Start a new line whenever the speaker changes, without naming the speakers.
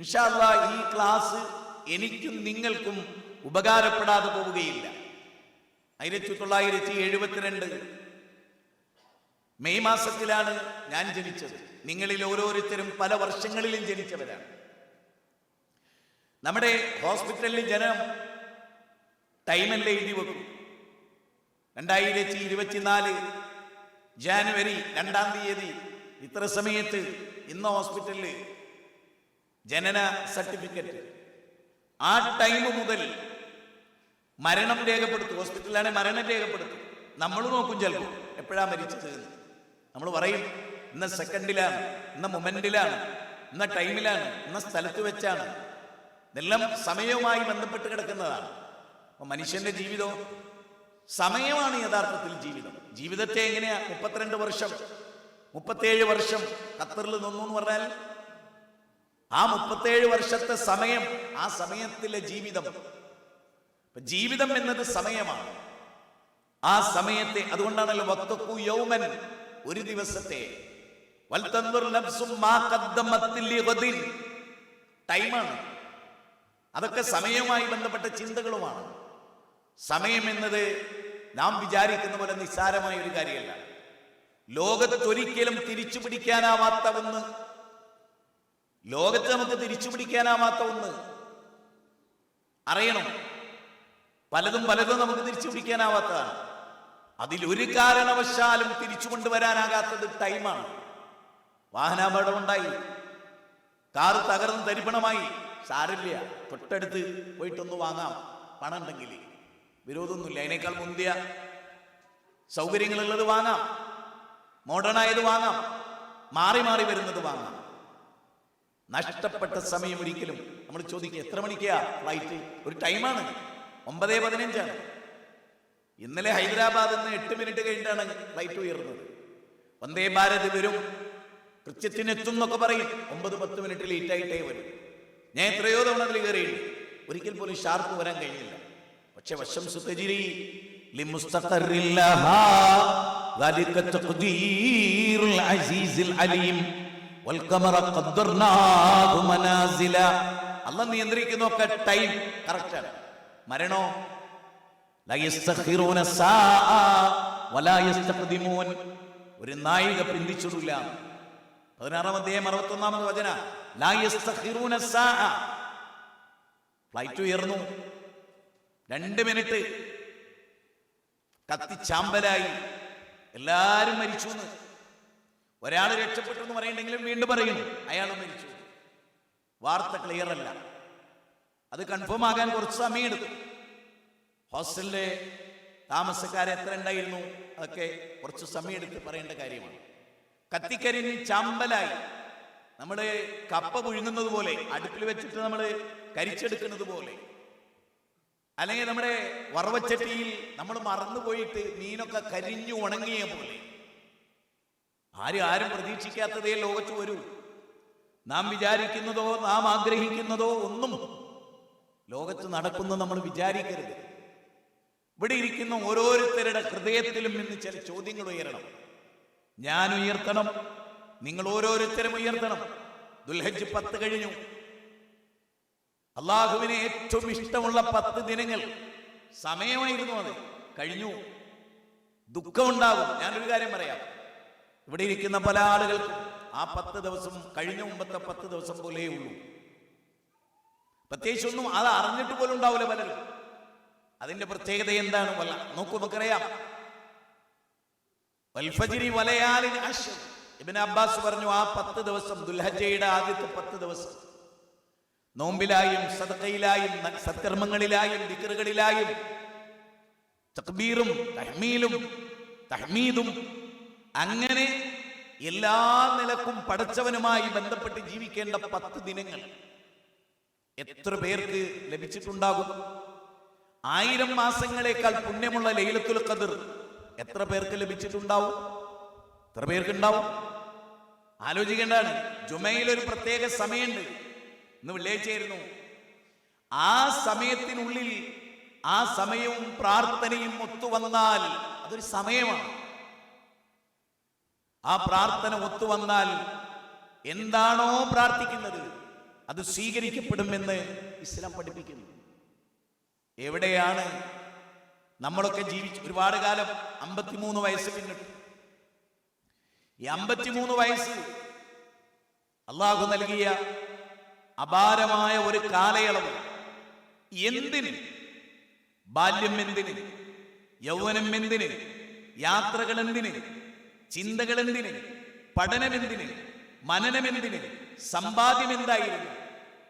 ഇൻഷാല്ല ഈ ക്ലാസ് എനിക്കും നിങ്ങൾക്കും ഉപകാരപ്പെടാതെ പോവുകയില്ല. ആയിരത്തി തൊള്ളായിരത്തി എഴുപത്തിരണ്ട് മെയ് മാസത്തിലാണ് ഞാൻ ജനിച്ചത്. നിങ്ങളിൽ ഓരോരുത്തരും പല വർഷങ്ങളിലും ജനിച്ചവരാണ്. നമ്മുടെ ഹോസ്പിറ്റലിൽ ജനം ടൈമല്ല എഴുതി വെക്കും. രണ്ടായിരത്തി ഇരുപത്തിനാല് ജാനുവരി രണ്ടാം തീയതി ഇത്ര സമയത്ത് ഇന്ന് ഹോസ്പിറ്റലിൽ ജനന സർട്ടിഫിക്കറ്റ്. ആ ടൈം മുതൽ മരണം രേഖപ്പെടുത്തും. ഹോസ്പിറ്റലിലാണെങ്കിൽ മരണം രേഖപ്പെടുത്തും. നമ്മൾ നോക്കും ചിലപ്പോൾ. എപ്പോഴാണ് മരിച്ചത്? നമ്മൾ പറയും ഇന്ന സെക്കൻഡിലാണ് ഇന്ന മൊമെന്റിലാണ് ഇന്ന ടൈമിലാണ് ഇന്ന സ്ഥലത്ത് വെച്ചാണ്. ഇതെല്ലാം സമയവുമായി ബന്ധപ്പെട്ട് കിടക്കുന്നതാണ്. അപ്പൊ മനുഷ്യന്റെ ജീവിതം സമയമാണ് യഥാർത്ഥത്തിൽ ജീവിതം. ജീവിതത്തെ എങ്ങനെയാ? മുപ്പത്തിരണ്ട് വർഷം മുപ്പത്തേഴ് വർഷം ഖത്തറിൽ നിന്നു എന്ന് പറഞ്ഞാൽ ആ മുപ്പത്തേഴ് വർഷത്തെ സമയം ആ സമയത്തിലെ ജീവിതം. ജീവിതം എന്നത് സമയമാണ്. ആ സമയത്തെ അതുകൊണ്ടാണല്ലോ വക്തക്കു യൗമൻ ഒരു ദിവസത്തെ. ടൈമാണ്. അതൊക്കെ സമയവുമായി ബന്ധപ്പെട്ട ചിന്തകളുമാണ്. സമയം എന്നത് നാം വിചാരിക്കുന്ന പോലെ നിസ്സാരമായ ഒരു കാര്യമല്ല. ലോകത്തൊരിക്കലും തിരിച്ചു പിടിക്കാനാവാത്ത ഒന്ന് ലോകത്ത് നമുക്ക് തിരിച്ചു പിടിക്കാനാവാത്ത ഒന്ന്. അറിയണം. പലതും പലതും നമുക്ക് തിരിച്ചു പിടിക്കാനാവാത്തതാണ് അതിലൊരു കാരണവശാലും തിരിച്ചു കൊണ്ടുവരാനാകാത്തത് ടൈമാണ്. വാഹനാപകടം ഉണ്ടായി കാറ് തകർന്ന് തരിപ്പണമായി. സാരില്ല തൊട്ടടുത്ത് പോയിട്ടൊന്ന് വാങ്ങാം. പണം ഉണ്ടെങ്കിൽ വിരോധമൊന്നുമില്ല. അതിനേക്കാൾ മുന്തിയ സൗകര്യങ്ങളുള്ളത് വാങ്ങാം. മോഡേൺ ആയത് വാങ്ങാം. മാറി മാറി വരുന്നത് വാങ്ങാം. നഷ്ടപ്പെട്ട സമയം ഒരിക്കലും നമ്മൾ ചോദിക്കുക എത്ര മണിക്കാ ഫ്ലൈറ്റ് ഒരു ടൈമാണ് ഒമ്പതേ പതിനഞ്ചാണ് ഇന്നലെ ഹൈദരാബാദിൽ നിന്ന് എട്ട് മിനിറ്റ് കഴിഞ്ഞിട്ടാണ് ഫ്ലൈറ്റ് ഉയർന്നത് വന്ദേ ഭാരത് വരും കൃത്യത്തിന് എത്തും എന്നൊക്കെ പറയും ഒമ്പത് പത്ത് മിനിറ്റ് ലേറ്റ് ആയിട്ടേ വരും ഞാൻ എത്രയോ തവണ അതിൽ കയറിയിട്ടുണ്ട് ഒരിക്കൽ പോലും ഷാർപ്പ് വരാൻ കഴിഞ്ഞില്ല പക്ഷെ വശം സുത്തജിരി لمستقر لها ذلك تقدير العزيز العليم والقمر قدرناه منازل അല്ല നിയന്ത്രിക്കുന്നു ഒക്കെ ടൈം കറക്റ്റ് ആണ്. മരണോ? ഒരു നായിക പിന്തിച്ചിട്ടില്ല പതിനാറാം അധ്യായം അറുപത്തി ഒന്നാമത് വചന ഫ്ലൈറ്റ് ഉയർന്നു. രണ്ട് മിനിറ്റ്. കത്തിച്ചാമ്പലായി എല്ലാരും മരിച്ചു ഒരാൾ രക്ഷപ്പെട്ടു എന്ന് പറയണ്ടെങ്കിലും വീണ്ടും പറയുന്നു അയാൾ മരിച്ചു. വാർത്ത ക്ലിയർ അല്ല അത് കൺഫേം ആകാൻ കുറച്ച് സമയം എടുക്കും ഹോസ്റ്റലിലെ താമസക്കാർ എത്ര ഉണ്ടായിരുന്നു? അതൊക്കെ കുറച്ച് സമയം എടുത്ത് പറയേണ്ട കാര്യമാണ്. കത്തിക്കരിഞ്ഞ് ചാമ്പലായി. നമ്മൾ കപ്പ പുഴുങ്ങുന്നത് പോലെ അടുപ്പിൽ വെച്ചിട്ട് നമ്മൾ കരിച്ചെടുക്കുന്നത് പോലെ. അല്ലെങ്കിൽ നമ്മുടെ വറവച്ചട്ടിയിൽ നമ്മൾ മറന്നുപോയിട്ട് മീനൊക്കെ കരിഞ്ഞു ഉണങ്ങിയ പോലെ. ആരും ആരും പ്രതീക്ഷിക്കാത്തതേ ലോകത്ത് വരൂ. നാം വിചാരിക്കുന്നതോ നാം ആഗ്രഹിക്കുന്നതോ ഒന്നും ലോകത്ത് നടക്കുന്നു നമ്മൾ വിചാരിക്കരുത്. ഇവിടെ ഇരിക്കുന്ന ഓരോരുത്തരുടെ ഹൃദയത്തിലും ഇന്ന് ചില ചോദ്യങ്ങൾ ഉയരണം. ഞാൻ ഉയർത്തണം. നിങ്ങൾ ഓരോരുത്തരും ഉയർത്തണം. ദുൽഹജ് പത്ത് കഴിഞ്ഞു. അള്ളാഹുവിന് ഏറ്റവും ഇഷ്ടമുള്ള പത്ത് ദിനങ്ങൾ. സമയമായിരുന്നു അത്. കഴിഞ്ഞു. ദുഃഖമുണ്ടാകും ഞാനൊരു കാര്യം പറയാം. ഇവിടെ ഇരിക്കുന്ന പല ആളുകൾക്കും ആ പത്ത് ദിവസം കഴിഞ്ഞ മുമ്പത്തെ പത്ത് ദിവസം പോലേ ഉള്ളൂ. പ്രത്യേകിച്ച് ഒന്നും അത് അറിഞ്ഞിട്ട് പോലും ഉണ്ടാവില്ല പലരും. അതിന്റെ പ്രത്യേകത എന്താണ്? വല്ല നോക്കൂ നമുക്കറിയാം. വൽഫജിരി വലയാലിന് ഇബിൻ അബ്ബാസ് പറഞ്ഞു ആ പത്ത് ദിവസം ദുൽഹജയുടെ ആദ്യത്തെ പത്ത് ദിവസം നോമ്പിലായും സദക്കയിലായും സത്കർമ്മങ്ങളിലായും ദിക്കറുകളിലായും തക്ബീറും തഹ്മീലും തഹ്മീദും അങ്ങനെ എല്ലാ നിലക്കും പടച്ചവനുമായി ബന്ധപ്പെട്ട് ജീവിക്കേണ്ട പത്ത് ദിനങ്ങൾ എത്ര പേർക്ക് ലഭിച്ചിട്ടുണ്ടാകും? ആയിരം മാസങ്ങളെക്കാൾ പുണ്യമുള്ള ലൈലത്തുൽ കതിർ എത്ര പേർക്ക് ലഭിച്ചിട്ടുണ്ടാവും? എത്ര പേർക്ക് ഉണ്ടാവും ആലോചിക്കേണ്ടതാണ്. ജുമയിൽ ഒരു പ്രത്യേക സമയമുണ്ട്. ഇന്ന് വെള്ളിയാഴ്ചയായിരുന്നു ആ സമയത്തിനുള്ളിൽ ആ സമയവും പ്രാർത്ഥനയും ഒത്തുവന്നാൽ അതൊരു സമയമാണ്. ആ പ്രാർത്ഥന ഒത്തുവന്നാൽ എന്താണോ പ്രാർത്ഥിക്കുന്നത് അത് സ്വീകരിക്കപ്പെടുമെന്ന് ഇസ്ലാം പഠിപ്പിക്കുന്നു. എവിടെയാണ് നമ്മളൊക്കെ ജീവിച്ച് ഒരുപാട് കാലം അമ്പത്തിമൂന്ന് വയസ്സ് പിന്നിട്ടു. ഈ അമ്പത്തിമൂന്ന് വയസ്സ് അള്ളാഹു നൽകിയ അപാരമായ ഒരു കാലയളവ്. എന്തിന്? ബാല്യം എന്തിന്? യൗവനം എന്തിന്? യാത്രകൾ എന്തിന്? ചിന്തകൾ എന്തിന് പഠനം എന്തിന് മനനം എന്തിന് സമ്പാദ്യം എന്തായിരുന്നു